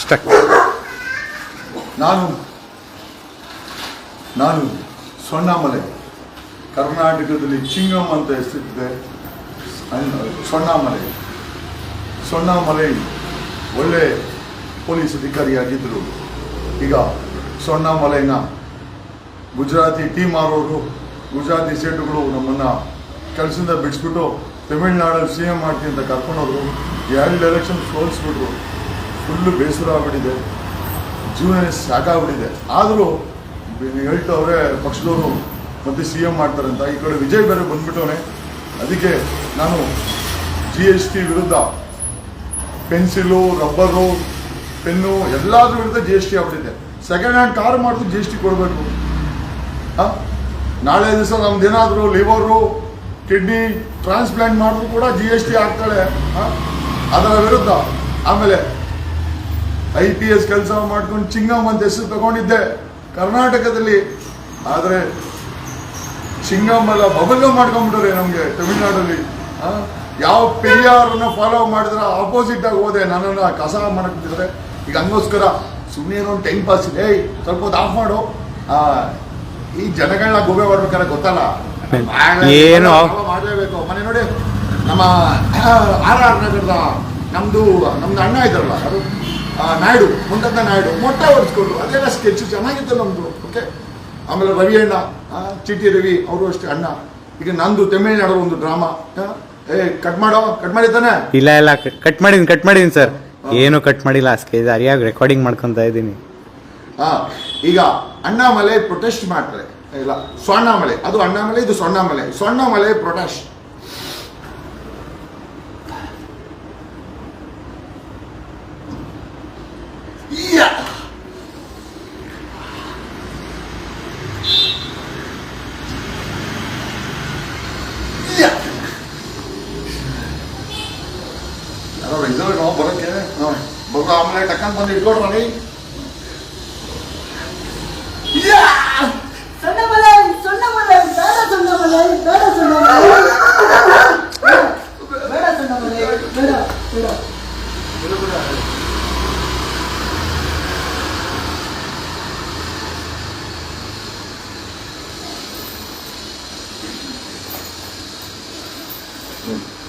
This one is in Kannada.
ಸ್ಟಕ್ ನಾನು ನಾನು ಸೊಣ್ಣಾಮಲೆ, ಕರ್ನಾಟಕದಲ್ಲಿ ಚಿಂಗಮ್ ಅಂತ ಹೆಸರಿದೆ ಅಣ್ಣ- ಸೊಣ್ಣಾಮಲೆ. ಸೊಣ್ಣಾಮಲೆ ಒಳ್ಳೆ ಪೊಲೀಸ್ ಅಧಿಕಾರಿಯಾಗಿದ್ದರು. ಈಗ ಸೊಣ್ಣಾಮಲೆನ ಗುಜರಾತಿ ಟೀಮ್ ಆರೋರು ಗುಜರಾತಿ ಸೇಟುಗಳು ನಮ್ಮನ್ನು ಕೆಲಸದಿಂದ ಬಿಡಿಸ್ಬಿಟ್ಟು ತಮಿಳ್ನಾಡಲ್ಲಿ ಸಿ ಎಂ ಮಾಡ್ತೀನಿ ಅಂತ ಕರ್ಕೊಂಡೋದ್ರು. ಎರಡು ಎಲೆಕ್ಷನ್ ಸೋಲಿಸ್ಬಿಟ್ರು. ಫುಲ್ಲು ಬೇಸರ ಆಗ್ಬಿಟ್ಟಿದೆ. ಜೀವನೇ ಸಾಕಾಗ್ಬಿಟ್ಟಿದೆ ಆದರೂ ಹೇಳ್ತವ್ರೆ ಪಕ್ಷದವರು ಮತ್ತೆ ಸಿ ಎಂ ಅಂತ ಈ ಕಡೆ ವಿಜಯ್ ಬೇರೆ ಬಂದ್ಬಿಟ್ಟವನೆ. ಅದಕ್ಕೆ ನಾನು ಜಿ ಎಸ್ ಟಿ ವಿರುದ್ಧ ಪೆನ್ಸಿಲು, ರಬ್ಬರು, ಪೆನ್ನು ಎಲ್ಲಾದ್ರೂ ವಿರುದ್ಧ ಜಿ ಎಸ್ ಟಿ ಆಗ್ಬಿಟ್ಟಿದೆ. ಸೆಕೆಂಡ್ ಹ್ಯಾಂಡ್ ಕಾರ್ ಮಾಡಿದ್ರು ಜಿ ಎಸ್ ಟಿ ಕೊಡಬೇಕು. ನಾಳೆ ದಿವಸ ನಮ್ದೇನಾದರೂ ಲಿವರು ಕಿಡ್ನಿ ಟ್ರಾನ್ಸ್ಪ್ಲಾಂಟ್ ಮಾಡಿದ್ರು ಕೂಡ ಜಿ ಎಸ್ ಟಿ ಆಗ್ತಾಳೆ? ಅದರ ವಿರುದ್ಧ. ಆಮೇಲೆ ಐ ಪಿ ಎಸ್ ಕೆಲಸ ಮಾಡ್ಕೊಂಡು ಚಿಂಗಮ್ ಅಂತ ಹೆಸರು ತಗೊಂಡಿದ್ದೆ ಕರ್ನಾಟಕದಲ್ಲಿ. ಆದರೆ ಚಿಂಗಮ್ ಎಲ್ಲ ಬಬಲ್ ಮಾಡ್ಕೊಂಡ್ಬಿಟ್ರೆ ನಮಗೆ ತಮಿಳ್ನಾಡಲ್ಲಿ? ಯಾವ ಪೆರಿಯಾರನ್ನ ಫಾಲೋ ಮಾಡಿದ್ರೆ ಆಪೋಸಿಟ್ ಆಗಿ ಹೋದೆ. ನನ್ನನ್ನು ಕಸ ಮಾಡಕ್ಬಿಟ್ಟಿದ್ರೆ ಈಗ ಹಂಗೋಸ್ಕರ ಸುಮ್ಮನೆ ಏನೋ ಒಂದು ಟೈಮ್ ಪಾಸ್ ಇದೆ. ಏಯ್ ಸ್ವಲ್ಪ ಹೊತ್ತು ಆಫ್ ಮಾಡು. ಆ, ಈ ಜನಗಳನ್ನ ಗೋಬೆ ಮಾಡ್ಬೇಕಾದ್ರೆ ಗೊತ್ತಲ್ಲ. ಏನು? ಮಾಡಲೇಬೇಕು. ಮನೆ ನೋಡಿ ನಮ್ಮ ಆರ್ ಆರ್ ನಗರದ ನಮ್ದು ನಮ್ದು ಅಣ್ಣ ಇದ್ದಾರಲ್ಲ ಯಾರು ಆ, ನಾಯ್ಡು ಮುಂದಂತ ನಾಯ್ಡು ಮೊಟ್ಟೆ ಹೊಡ್ಸ್ಕೊಂಡ್ರು ಅದೆಲ್ಲ ಸ್ಕೆಚ್ ಚೆನ್ನಾಗಿತ್ತು ನಮ್ದು ಓಕೆ ಆಮೇಲೆ ರವಿ ಅಣ್ಣ ಚಿಟಿ ರವಿ ಅವರು ಅಷ್ಟೇ ಅಣ್ಣ. ಈಗ ನಂದು ತಮಿಳ್ನಾಡು ಒಂದು ಡ್ರಾಮಾ ಏ ಕಟ್ ಮಾಡೋ ಕಟ್ ಮಾಡಿದ್ದಾನೆ ಇಲ್ಲ ಇಲ್ಲ ಕಟ್ ಮಾಡಿದ್ದೀನಿ ಕಟ್ ಮಾಡಿದ್ದೀನಿ ಸರ್ ಏನು ಕಟ್ ಮಾಡಿಲ್ಲ ಸ್ಕೇಜ್ ಅರಿಯಾಗಿ ರೆಕಾರ್ಡಿಂಗ್ ಮಾಡ್ಕೊತಾ ಇದ್ದೀನಿ. ಹಾ ಈಗ ಅಣ್ಣಾಮಲೆ ಪ್ರೊಟೆಸ್ಟ್ ಮಾಡ್ತಾರೆ ಇಲ್ಲ ಸ್ವರ್ಣಾಮಲೆ ಅದು ಅಣ್ಣಾಮಲೆ ಇದು Swarnamale Swarnamale protest ಯಾರೋ ಇದ್ದಾರೆ ನಾವು ಬರೋಕ್ಕೆ ಹಾಂ ಬರೋ ಆಮೇಲೆ ಟಕ್ಕಂತ ಬಂದು ಇಟ್ಕೊಡ್ರಿ Yeah.